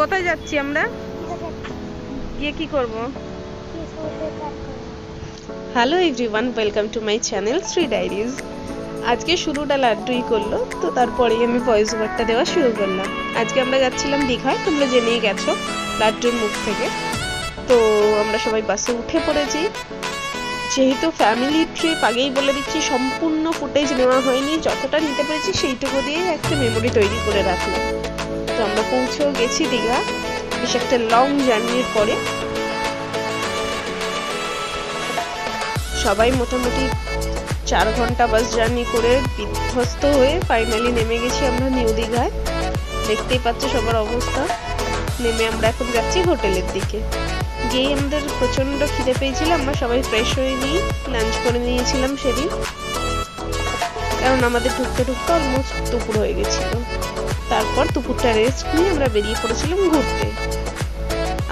কোথায় যাচ্ছি আমরা? গিয়ে কি করব? Hello everyone welcome to my channel Shree diaries আজকে শুরুটা লাড্ডুই করল, তো তারপরেই আমি ভয়েস ওভারটা দেওয়া শুরু করলাম। আজকে আমরা যাচ্ছিলাম দীঘায়, তোমরা জেনেই গেছো লাড্ডুর মুখ থেকে। তো আমরা সবাই বাসে উঠে পড়েছি। যেহেতু ফ্যামিলি ট্রিপ আগেই বলে দিচ্ছি, সম্পূর্ণ ফুটেজ নেওয়া হয়নি, যতটা নিতে পেরেছি সেইটুকু দিয়ে একটা মেমোরি তৈরি করে রাখলাম। তো আমরা পৌঁছেও গেছি দীঘা। বেশ একটা লং জার্নির পরে। সবাই মোটামুটি চার ঘণ্টা বাস জার্নি করে বিধ্বস্ত হয়ে ফাইনালি নেমে গেছি আমরা নিউ দীঘায়। দেখতেই পাচ্ছ সবার অবস্থা। নেমে আমরা এখন যাচ্ছি হোটেলের দিকে। গিয়েই আমাদের প্রচণ্ড খিদে পেয়েছিলাম আমরা সবাই ফ্রেশ হয়ে নিই লাঞ্চ করে নিয়েছিলাম সেদিন। কারণ আমাদের ঢুকতে ঢুকতে অলমোস্ট দুপুর হয়ে গেছিল। তারপর দুপুরটা রেস্ট নিয়ে আমরা বেরিয়ে পড়েছিলাম ঘুরতে।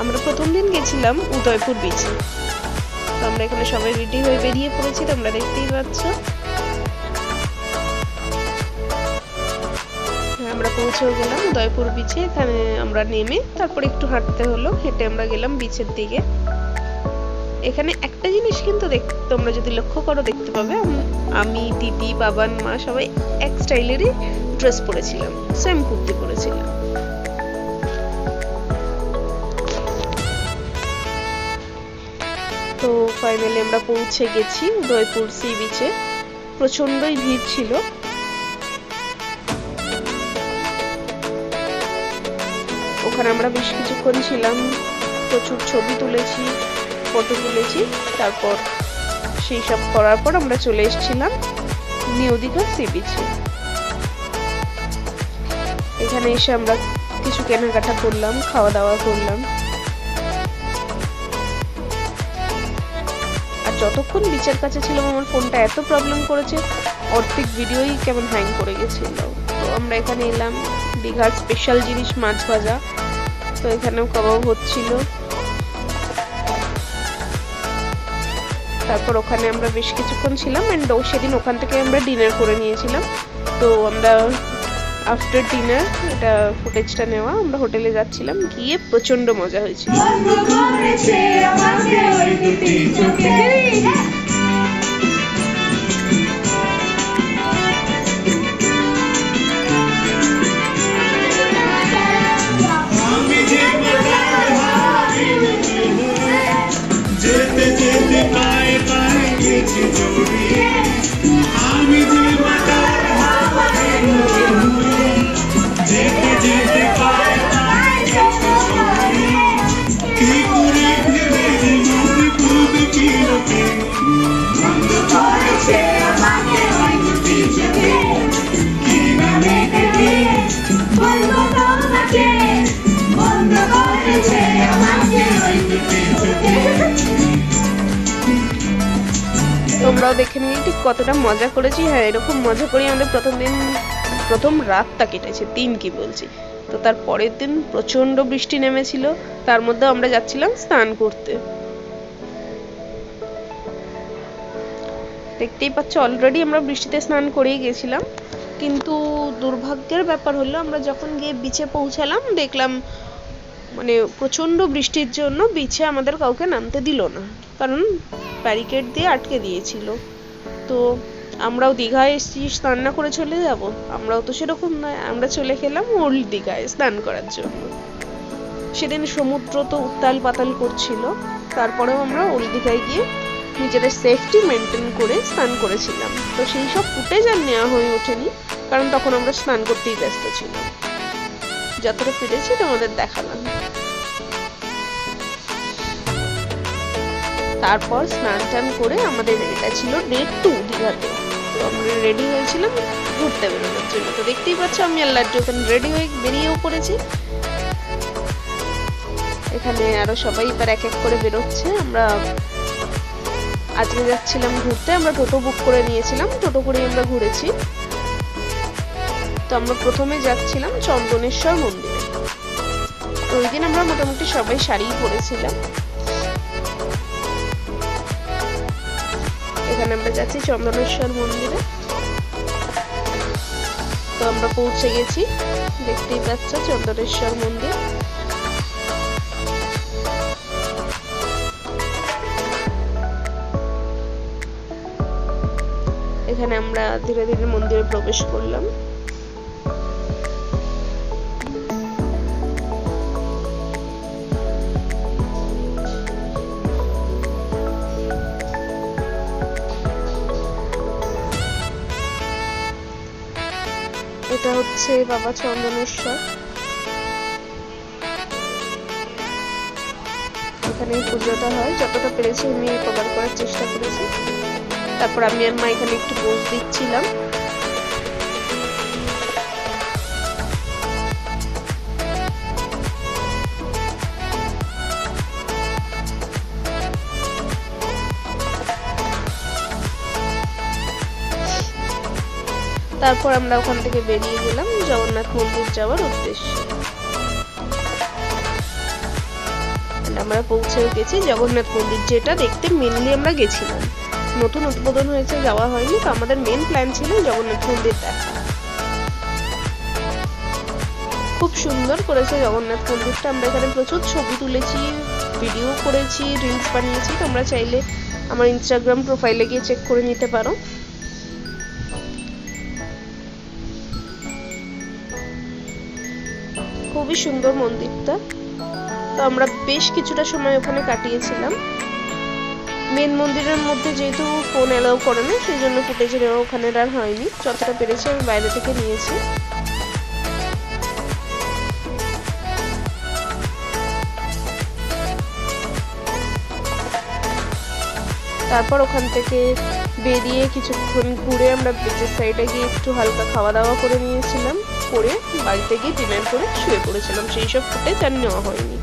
আমরা প্রথম দিন গেছিলাম উদয়পুর বিচে তো আমরা এখানে সবাই রেডি হয়ে বেরিয়ে পড়েছি তোমরা দেখতেই পাচ্ছ। হ্যাঁ, আমরা পৌঁছেও গেলাম উদয়পুর বিচে এখানে আমরা নেমে তারপর একটু হাঁটতে হলো হেঁটে আমরা গেলাম বিচের দিকে। এখানে একটা জিনিস কিন্তু দেখ তোমরা যদি লক্ষ্য করো দেখতে পাবে আম- দিদি বাবান মা সবাই এক স্টাইলেরই ড্রেস পরেছিলাম সেম কুর্তি পরেছিলাম। তো ফাইনালি আমরা পৌঁছে গেছি উদয়পুর সি বিচে প্রচন্ডই ভিড় ছিল। ওখানে আমরা বেশ কিছুক্ষণ ছিলাম। প্রচুর ছবি তুলেছি ফটো তুলেছি, তারপর সেই সব করার পর আমরা চলে এসেছিলাম নিউ দীঘা সি বিচে এখানে এসে আমরা কিছু কেনাকাটা করলাম খাওয়া দাওয়া করলাম। আর যতক্ষণ বিচের কাছে ছিলাম, আমার ফোনটা এত প্রবলেম করেছে, অর্ধেক ভিডিওই কেমন হ্যাং করে গেছিল। তো আমরা এখানে এলাম দীঘার স্পেশাল জিনিস মাছ ভাজা। তো এখানেও কাবাব হচ্ছিল। তারপর ওখানে আমরা বেশ কিছুক্ষণ ছিলাম অ্যান্ড সেদিন ওখান থেকে আমরা ডিনার করে নিয়েছিলাম। তো আমরা আফটার ডিনার এটা ফুটেজটা নেওয়া, আমরা হোটেলে যাচ্ছিলাম, গিয়ে প্রচণ্ড মজা হয়েছিল। তোমরাও দেখে নিয়ে ঠিক কতটা মজা করেছি। হ্যাঁ এরকম মজা করে আমাদের প্রথম দিন, প্রথম রাতটা কেটেছে, দিন কি বলছি। তো তার পরের দিন প্রচণ্ড বৃষ্টি নেমেছিল, তার মধ্যে আমরা যাচ্ছিলাম স্নান করতে। দেখতেই পাচ্ছ অলরেডি আমরা বৃষ্টিতে স্নান করেই গেছিলাম। কিন্তু দুর্ভাগ্যের ব্যাপার হলো, আমরা যখন গিয়ে বিচে পৌঁছালাম, দেখলাম মানে প্রচণ্ড বৃষ্টির জন্য বিচে আমাদের কাউকে নামতে দিল না। কারণ ব্যারিকেড দিয়ে আটকে দিয়েছিল। তো আমরাও দীঘায় এসেছি, স্নান না করে চলে যাব। আমরাও তো সেরকম নয়, আমরা চলে গেলাম ওল্ড দীঘায় স্নান করার জন্য। সেদিন সমুদ্র তো উত্তাল পাতাল করছিল, তারপরেও আমরা ওল্ড দীঘায় গিয়ে নিজেদের সেফটি মেনটেন করে স্নান করেছিলাম। তো সেই সব ফুটেজ আর নেওয়া হয়ে ওঠেনি, কারণ তখন আমরা স্নান করতেই ব্যস্ত ছিলাম। যতটা ফিরেছি তোমাদের দেখালাম। তারপর স্নান টান করে আমাদের এটা ছিল ডে টু দীঘাতে। তো আমরা রেডি হয়েছিলাম ঘুরতে বেরোনোর জন্য। তো দেখতেই পাচ্ছ আমি আল্লাহর যখন রেডি হয়ে বেরিয়েও পড়েছি। এখানে আরও সবাই এবার এক এক করে বেরোচ্ছে। আমরা আজকে যাচ্ছিলাম ঘুরতে, আমরা টোটো বুক করে নিয়েছিলাম। টোটো করে আমরা ঘুরেছি। তো আমরা প্রথমে যাচ্ছিলাম চন্দনেশ্বর মন্দিরে। তো ওই দিন আমরা মোটামুটি সবাই শাড়ি পরেছিলাম। এখানে আমরা যাচ্ছি চন্দনেশ্বর মন্দিরে। তো আমরা পৌঁছে গেছি। দেখতেই পাচ্ছ চন্দনেশ্বর মন্দির। এখানে আমরা ধীরে ধীরে মন্দিরে প্রবেশ করলাম। এটা হচ্ছে বাবা চন্দনেশ্বর। এখানে পুজোটা হয়। যতটা পেরেছি আমি কভার করার চেষ্টা করেছি। তারপর আমি আর মা এখানে একটু পোজ দিচ্ছিলাম। তারপর আমরা ওখান থেকে বেরিয়ে গেলাম জগন্নাথ মন্দির যাওয়ার উদ্দেশ্যে। আমরা পৌঁছেও গেছি, জগন্নাথ মন্দির যেটা দেখতে মেনলি আমরা গেছিলাম। নতুন উদ্বোধন হয়েছে, যাওয়া হয়নি, তো আমাদের মেন প্ল্যান ছিল জগন্নাথ মন্দির দেখা। খুব সুন্দর করেছে জগন্নাথ মন্দিরটা, আমরা এখানে প্রচুর ছবি তুলেছি ভিডিও করেছি রিলস বানিয়েছি, তোমরা চাইলে আমার ইনস্টাগ্রাম প্রোফাইলে গিয়ে চেক করে নিতে পারো। খুবই সুন্দর মন্দিরটা। তো আমরা বেশ কিছুটা সময় ওখানে কাটিয়েছিলাম। মেন মন্দিরের মধ্যে যেহেতু ফোন অ্যালাউ করে না, সেই জন্য ফুটেজ নেওয়া ওখানে আর হয়নি। যতটা পেরেছি আমি বাইরে থেকে নিয়েছি। তারপর ওখান থেকে বেরিয়ে কিছুক্ষণ ঘুরে আমরা বিচের সাইডে গিয়ে একটু হালকা খাওয়া দাওয়া করে নিয়েছিলাম। করে বাড়িতে গিয়ে ডিনার করে শুয়ে পড়েছিলাম। সেই সব ফুটেজ আর নেওয়া হয়নি।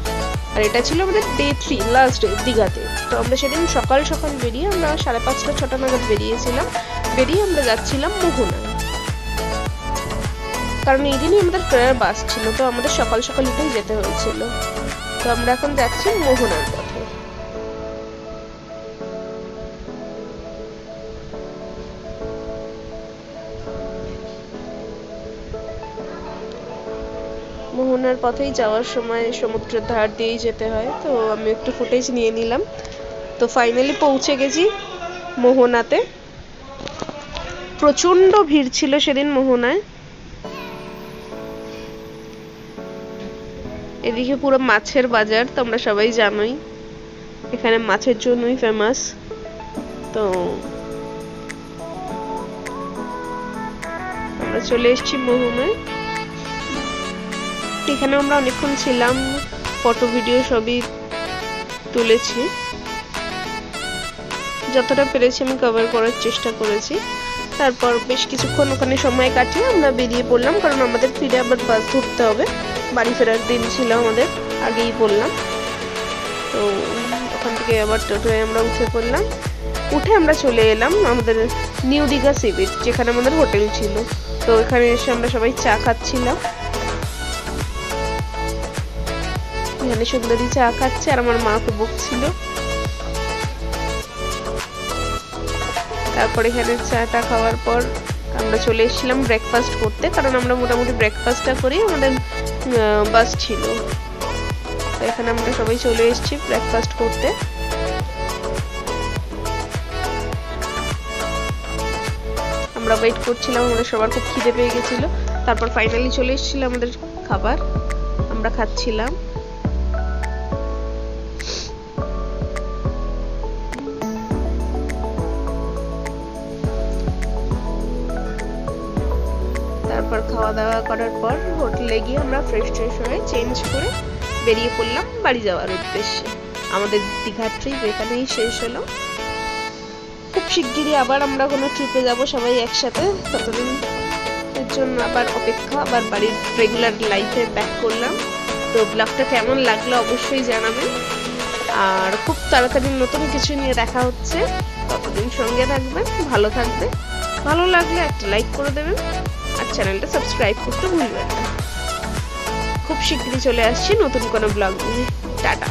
আর এটা ছিল আমাদের ডে থ্রি লাস্ট ডে দীঘাতে। তো আমরা সেদিন সকাল সকাল বেরিয়ে আমরা সাড়ে পাঁচটা, ছটা নাগাদ বেরিয়েছিলাম। বেরিয়ে আমরা যাচ্ছিলাম মোহনায় কারণ এই দিনই আমাদের ফেরার বাস ছিল, তো আমাদের সকাল সকাল উঠেই যেতে হয়েছিল। তো আমরা এখন যাচ্ছি মোহনার পথে। মোহনার পথেই যাওয়ার সময় সমুদ্রের ধার দিয়েই যেতে হয়। তো আমি একটু ফুটেজ নিয়ে নিলাম। তো ফাইনালি পৌঁছে গেছি মোহনাতে। প্রচণ্ড ভিড় ছিল সেদিন মোহনায়। এদিকে পুরো মাছের বাজার, তোমরা সবাই জানোই। এখানে মাছের জন্যই ফেমাস তো আমরা চলে এসেছি মোহনায়। এখানে আমরা অনেকক্ষণ ছিলাম ফটো ভিডিও সবই তুলেছি। যতটা পেরেছি আমি কভার করার চেষ্টা করেছি। তারপর বেশ কিছুক্ষণ ওখানে সময় কাটিয়ে আমরা বেরিয়ে পড়লাম, কারণ আমাদের ফিরে আবার বাস ধরতে হবে। বাড়ি ফেরার দিন ছিল আমাদের, আগেই বললাম। তো ওখান থেকে আবার টোটোয় আমরা উঠে পড়লাম। উঠে আমরা চলে এলাম আমাদের নিউ দীঘা সি যেখানে আমাদের হোটেল ছিল। তো এখানে এসে আমরা সবাই চা খাচ্ছিলাম। এখানে সুন্দরী চা খাচ্ছে, আর আমার মা তো বকছিল। তারপর এখানে চাটা খাওয়ার পর আমরা চলে এসেছিলাম ব্রেকফাস্ট করতে, কারণ আমরা মোটামুটি ব্রেকফাস্টটা করেই আমাদের বাস ছিল। এখানে আমরা সবাই চলে এসেছি ব্রেকফাস্ট করতে। আমরা ওয়েট করছিলাম, আমাদের সবার খুব খিদে পেয়ে গেছিল। তারপর ফাইনালি চলে এসেছিল আমাদের খাবার। আমরা খাচ্ছিলাম। তারপর খাওয়া দাওয়া করার পর হোটেলে গিয়ে আমরা ফ্রেশ ট্রেশ হয়ে চেঞ্জ করে বেরিয়ে পড়লাম বাড়ি যাওয়ার উদ্দেশ্যে। আমাদের দীঘার ট্রিপ এখানেই শেষ হলো, খুব শিগগিরই আবার আমরা কোনো ট্রিপে যাব সবাই একসাথে। ততদিন এর জন্য আবার অপেক্ষা, আবার বাড়ির রেগুলার লাইফে ব্যাক করলাম। তো ব্লগটা কেমন লাগল অবশ্যই জানাবেন। আর খুব তাড়াতাড়ি নতুন কিছু নিয়ে দেখা হচ্ছে। ততদিন সঙ্গে থাকবেন, ভালো থাকবে ভালো লাগলে একটা লাইক করে দেবেন। আর চ্যানেলটা সাবস্ক্রাইব করতে ভুলবেন না। খুব শীঘ্রই চলে আসছি নতুন কোনো ব্লগ নিয়ে। টাটা।